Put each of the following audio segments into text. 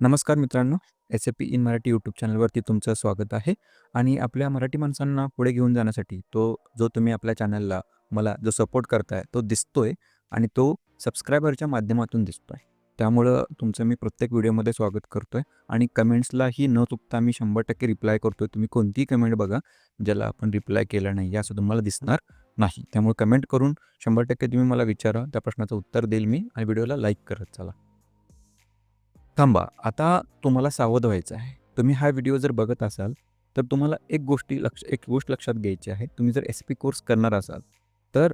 नमस्कार मित्रांनो, SAP in Marathi YouTube चॅनलवरती तुमचं स्वागत आहे आणि आपल्या मराठी माणसांना पुढे घेऊन जाण्यासाठी तो जो तुम्ही आपल्या चॅनलला मला जो सपोर्ट करताय तो दिसतोय आणि तो सबस्क्रायबरच्या माध्यमातून दिसतोय. त्यामुळं तुमचं मी प्रत्येक व्हिडिओमध्ये स्वागत करतोय आणि कमेंट्सलाही न चुकता मी 100% रिप्लाय करतोय. तुम्ही कोणतीही कमेंट बघा, ज्याला आपण रिप्लाय केला नाही असं तुम्हाला दिसणार नाही. त्यामुळे कमेंट करून 100% तुम्ही मला विचारा, त्या प्रश्नाचं उत्तर देईल मी आणि व्हिडिओला लाईक करत चला. थांबा, आता तुम्हाला सावध व्हायचं आहे. तुम्ही हा व्हिडिओ जर बघत असाल, तर तुम्हाला एक गोष्टी लक्ष एक गोष्ट लक्षात घ्यायची आहे. तुम्ही जर एस-पी कोर्स करणार असाल, तर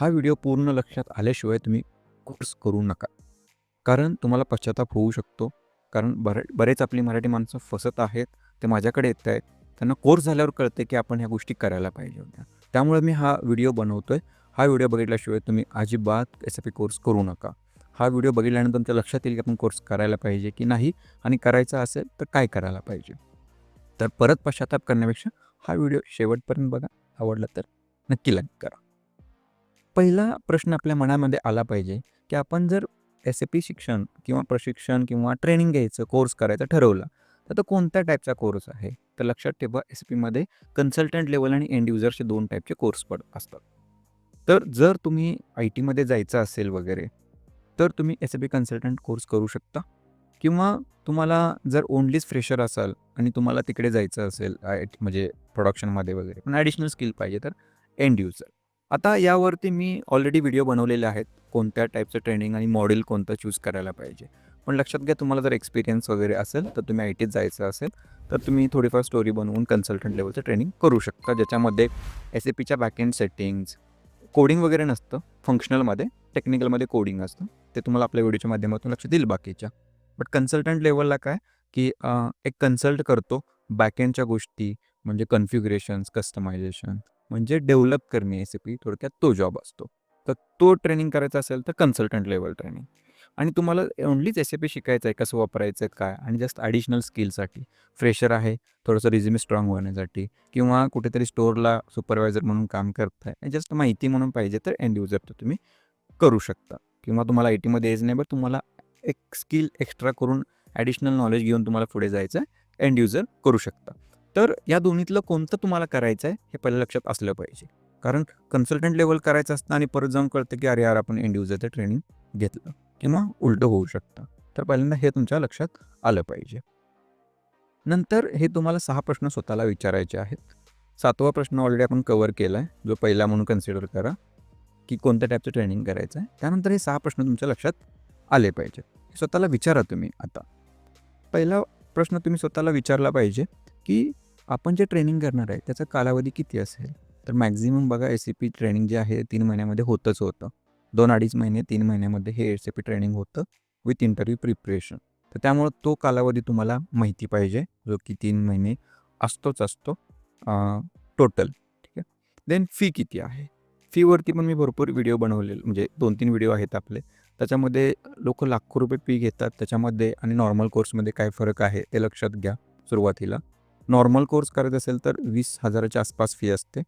हा व्हिडिओ पूर्ण लक्षात आल्याशिवाय तुम्ही कोर्स करू नका. कारण तुम्हाला पश्चाताप होऊ शकतो. कारण बरे बरेच आपली मराठी माणसं फसत आहेत. ते माझ्याकडे येत आहेत. त्यांना कोर्स झाल्यावर कळते की आपण ह्या गोष्टी करायला पाहिजे होत्या. त्यामुळे मी हा व्हिडिओ बनवतो आहे हा व्हिडिओ बघितल्याशिवाय तुम्ही अजिबात एस-पी कोर्स करू नका. हा व्हिडिओ बघितल्यानंतर तुमच्या लक्षात येईल की आपण कोर्स करायला पाहिजे की नाही आणि करायचा असेल तर काय करायला पाहिजे. तर परत पश्चाताप करण्यापेक्षा हा व्हिडिओ शेवटपर्यंत बघा. आवडला तर नक्की लाईक करा. पहिला प्रश्न आपल्या मनामध्ये आला पाहिजे की आपण जर एस-ए-पी शिक्षण किंवा प्रशिक्षण किंवा ट्रेनिंग घ्यायचं, कोर्स करायचा ठरवला, तर तो कोणत्या टाईपचा कोर्स आहे? तर लक्षात ठेवा एस-पीमध्ये कन्सल्टंट लेवल आणि एंड युजर्सचे दोन टाईपचे कोर्स पड असतात. तर जर तुम्ही आय-टीमध्ये जायचं असेल वगैरे, तर तुम्ही एस-ए-पी कन्सल्टंट कोर्स करू शकता किंवा तुम्हाला जर ओनलीच फ्रेशर असाल आणि तुम्हाला तिकडे जायचं असेल आय म्हणजे प्रोडक्शनमध्ये वगैरे पण ॲडिशनल स्किल पाहिजे तर एंड युजर. आता यावरती मी ऑलरेडी व्हिडिओ बनवलेले आहेत. कोणत्या टाईपचं ट्रेनिंग आणि मॉडेल कोणतं चूज करायला पाहिजे. पण लक्षात घ्या तुम्हाला जर एक्सपिरियन्स वगैरे असेल, तर तुम्ही आय-टीत जायचं असेल, तर तुम्ही थोडीफार स्टोरी बनवून कन्सल्टंट लेवलचं ट्रेनिंग करू शकता. ज्याच्यामध्ये एस-ए-पीच्या बॅकएंड सेटिंग्ज, कोडिंग वगैरे नसतं. फंक्शनलमध्ये, टेक्निकलमध्ये कोडिंग असतं. ते तुम्हाला आपल्या व्हिडिओच्या माध्यमातून लक्ष देईल बाकीच्या. बट कन्सल्टंट लेवलला काय की एक कन्सल्ट करतो बॅकएंडच्या गोष्टी म्हणजे कन्फ्युग्रेशन्स कस्टमायझेशन म्हणजे डेव्हलप करणे एसीपी थोडक्यात तो जॉब असतो. तर तो ट्रेनिंग करायचा असेल तर कन्सल्टंट लेवल ट्रेनिंग आणि तुम्हाला ओनलीच एस-ए-पी शिकायचं आहे, कसं वापरायचं आहे, काय आणि जस्ट ॲडिशनल स्किलसाठी. फ्रेशर आहे, थोडंसं रिझ्युमे स्ट्राँग होण्यासाठी किंवा कुठेतरी स्टोअरला सुपरवायझर म्हणून काम करताय. जस्ट माहिती म्हणून पाहिजे तर एंड युजर तर तुम्ही करू शकता किंवा तुम्हाला आय-टीमध्ये यायचं नाही, बट तुम्हाला एक स्किल एक्स्ट्रा करून ॲडिशनल नॉलेज घेऊन तुम्हाला पुढे जायचं आहे, एंड युजर करू शकता. तर या दोन्हीतलं कोणतं तुम्हाला करायचं आहे, हे पहिलं लक्षात असलं पाहिजे. कारण कन्सल्टंट लेवल करायचं असतं आणि परत जाऊन कळतं की अरे यार आपण एंड युजरचं ट्रेनिंग घेतलं किंवा उलटं होऊ शकतं. तर पहिल्यांदा हे तुमच्या लक्षात आलं पाहिजे. नंतर हे तुम्हाला सहा प्रश्न स्वतःला विचारायचे आहेत. सातवा प्रश्न ऑलरेडी आपण कवर केला आहे जो पहिला म्हणून कन्सिडर करा, की कोणत्या टाईपचं ट्रेनिंग करायचं आहे. त्यानंतर हे सहा प्रश्न तुमच्या लक्षात आले पाहिजेत. स्वतःला विचारा तुम्ही आता. पहिला प्रश्न तुम्ही स्वतःला विचारला पाहिजे, की आपण जे ट्रेनिंग करणार आहे त्याचा कालावधी किती असेल? तर मॅक्झिमम बघा एस सी पी ट्रेनिंग जे आहे तीन महिन्यामध्ये होतच होतं. 2-2.5 महिने, तीन महिन्यामध्ये हे एस-ए-पी ट्रेनिंग होतं विथ इंटरव्ह्यू प्रिपरेशन. तर त्यामुळं तो कालावधी तुम्हाला माहिती पाहिजे, जो की तीन महिने असतोच असतो टोटल. ठीक आहे. देन फी किती आहे? फीवरती पण मी भरपूर व्हिडिओ बनवलेले म्हणजे 2-3 व्हिडिओ आहेत आपले. त्याच्यामध्ये लोक लाखो रुपये फी घेतात त्याच्यामध्ये आणि नॉर्मल कोर्समध्ये काय फरक आहे ते लक्षात घ्या सुरुवातीला. नॉर्मल कोर्स करत असेल तर 20,000च्या आसपास फी असते.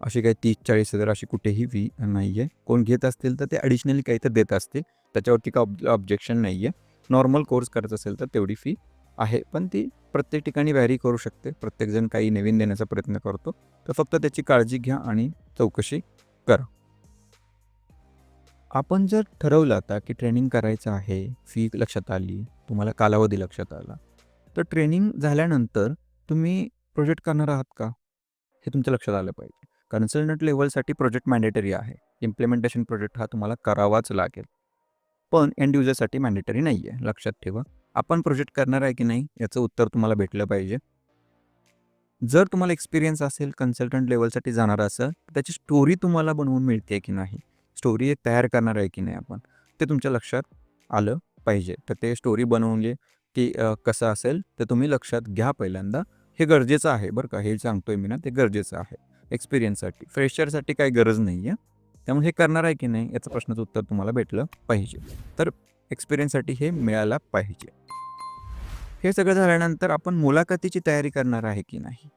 अशी काही तीस चाळीस हजार अशी कुठेही फी नाही आहे. कोण घेत असतील तर ते ॲडिशनली काही तर देत असतील. त्याच्यावरती का ऑब ऑब्जेक्शन नाही आहे. नॉर्मल कोर्स करत असेल तर तेवढी फी आहे. पण ती प्रत्येक ठिकाणी व्हॅरी करू शकते. प्रत्येकजण काही नवीन देण्याचा प्रयत्न करतो. तर फक्त त्याची काळजी घ्या आणि चौकशी करा. आपण जर ठरवलं आता की ट्रेनिंग करायचं आहे, फी लक्षात आली, तुम्हाला कालावधी लक्षात आला. तर ट्रेनिंग झाल्यानंतर तुम्ही प्रोजेक्ट करणार आहात का? हे तुमच्या लक्षात आलं पाहिजे. कन्सल्टंट लेवलसाठी प्रोजेक्ट मॅन्डेटरी आहे. इम्प्लिमेंटेशन प्रोजेक्ट हा तुम्हाला करावाच लागेल. पण एंड युजरसाठी मॅन्डेटरी नाही आहे. लक्षात ठेवा. आपण प्रोजेक्ट करणार आहे की नाही याचं उत्तर तुम्हाला भेटलं पाहिजे. जर तुम्हाला एक्सपिरियन्स असेल कन्सल्टंट लेवलसाठी जाणार असं तर त्याची स्टोरी तुम्हाला बनवून मिळते की नाही? स्टोरी एक तयार करणार आहे की नाही आपण? ते तुमच्या लक्षात आलं पाहिजे. तर ते स्टोरी बनवले की कसं असेल ते तुम्ही लक्षात घ्या पहिल्यांदा. हे गरजेचं आहे बरं का. हे सांगतोय मी ना ते गरजेचं आहे एक्सपिरियन्ससाठी. फ्रेशरसाठी काही गरज नाही आहे. त्यामुळे हे करणार आहे की नाही याचं प्रश्नाचं उत्तर तुम्हाला भेटलं पाहिजे. तर एक्सपिरियन्ससाठी हे मिळायला पाहिजे. हे सगळं झाल्यानंतर आपण मुलाखतीची तयारी करणार आहे की नाही?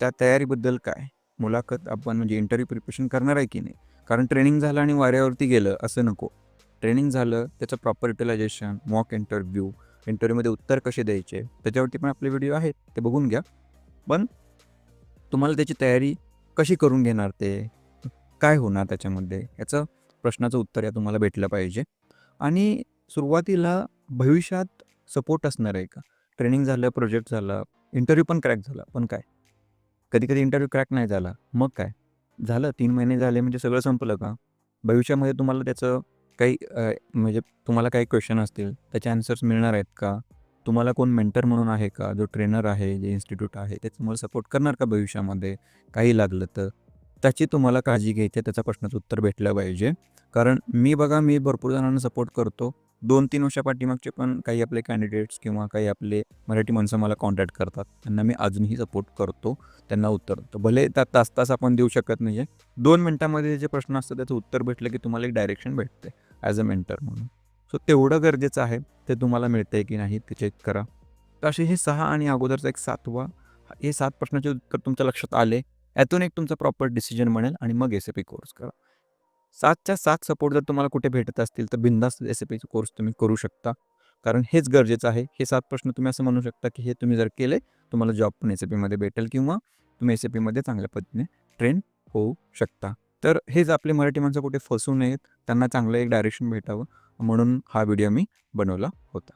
त्या तयारीबद्दल काय? मुलाखत आपण म्हणजे इंटरव्ह्यू प्रिपरेशन करणार आहे की नाही? कारण ट्रेनिंग झालं आणि वाऱ्यावरती गेलं असं नको. ट्रेनिंग झालं, त्याचं प्रॉपर युटिलायझेशन, मॉक इंटरव्ह्यू इंटरव्ह्यूमध्ये उत्तर कसे द्यायचे त्याच्यावरती पण आपले व्हिडिओ आहेत ते बघून घ्या पण तुम्हाला त्याची तयारी कशी करून घेणार ते? काय होणार त्याच्यामध्ये? याचं प्रश्नाचं उत्तर या तुम्हाला भेटलं पाहिजे. आणि सुरुवातीला भविष्यात सपोर्ट असणार आहे का? ट्रेनिंग झालं प्रोजेक्ट झाला इंटरव्ह्यू पण क्रॅक झाला पण काय? कधी कधी इंटरव्ह्यू क्रॅक नाही झाला मग काय? झालं तीन महिने झाले म्हणजे सगळं संपलं का? भविष्यामध्ये तुम्हाला त्याचं काही म्हणजे तुम्हाला काही क्वेश्चन असतील त्याचे आन्सर्स मिळणार आहेत का? तुम्हाला कोण मेंटर म्हणून आहे का? जो ट्रेनर आहे जे इन्स्टिट्यूट आहे ते तुम्हाला सपोर्ट करणार का भविष्यामध्ये? काही लागलं तर? त्याची तुम्हाला काळजी घ्यायची आहे, प्रश्नाचं उत्तर भेटलं पाहिजे. कारण मी बघा मी भरपूर जणांना सपोर्ट करतो. दोन तीन वर्षा पाठीमागचे पण काही आपले कॅन्डिडेट्स किंवा काही आपले मराठी माणसं मला कॉन्टॅक्ट करतात. त्यांना मी अजूनही सपोर्ट करतो त्यांना उत्तर तर भले त्या तास तास आपण देऊ शकत नाही आहे दोन मिनटामध्ये जे प्रश्न असतात त्याचं उत्तर भेटलं की तुम्हाला एक डायरेक्शन भेटते ॲज अ मेंटर म्हणून. सो तेवढं गरजेचं आहे ते तुम्हाला मिळतंय की नाही ते चेक करा. तर असे हे सहा आणि अगोदरचा एक सातवा हे सात प्रश्नाचे उत्तर तुमच्या लक्षात आले यातून एक तुमचा प्रॉपर डिसिजन बनेल आणि मग एस ए पी कोर्स करा. सातच्या सात सपोर्ट जर तुम्हाला कुठे भेटत असतील तर बिंदास्त एस ए पीचा कोर्स तुम्ही करू शकता. कारण हेच गरजेचं आहे हे सात प्रश्न तुम्ही असं म्हणू शकता की हे तुम्ही जर केले तुम्हाला जॉब पण एस ए पीमध्ये भेटेल किंवा तुम्ही एस ए पीमध्ये चांगल्या पद्धतीने ट्रेन होऊ शकता. तर हेच आपले मराठी माणसं कुठे फसू नयेत त्यांना चांगलं एक डायरेक्शन भेटावं. म्हणून हा व्हिडिओ मी बनवला होता.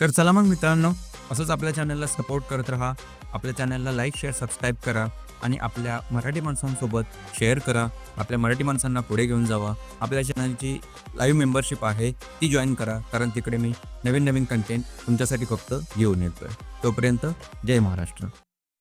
तर चला मग मित्रांनो असंच आपल्या चॅनलला सपोर्ट करत राहा. आपल्या चॅनलला लाईक शेअर सबस्क्राईब करा आणि आपल्या मराठी माणसांसोबत शेअर करा. आपल्या मराठी माणसांना पुढे घेऊन जावा. आपल्या चॅनलची लाईव्ह मेंबरशिप आहे ती जॉईन करा. कारण तिकडे मी नवीन नवीन कंटेंट तुमच्यासाठी फक्त घेऊन येतोय. तोपर्यंत जय महाराष्ट्र.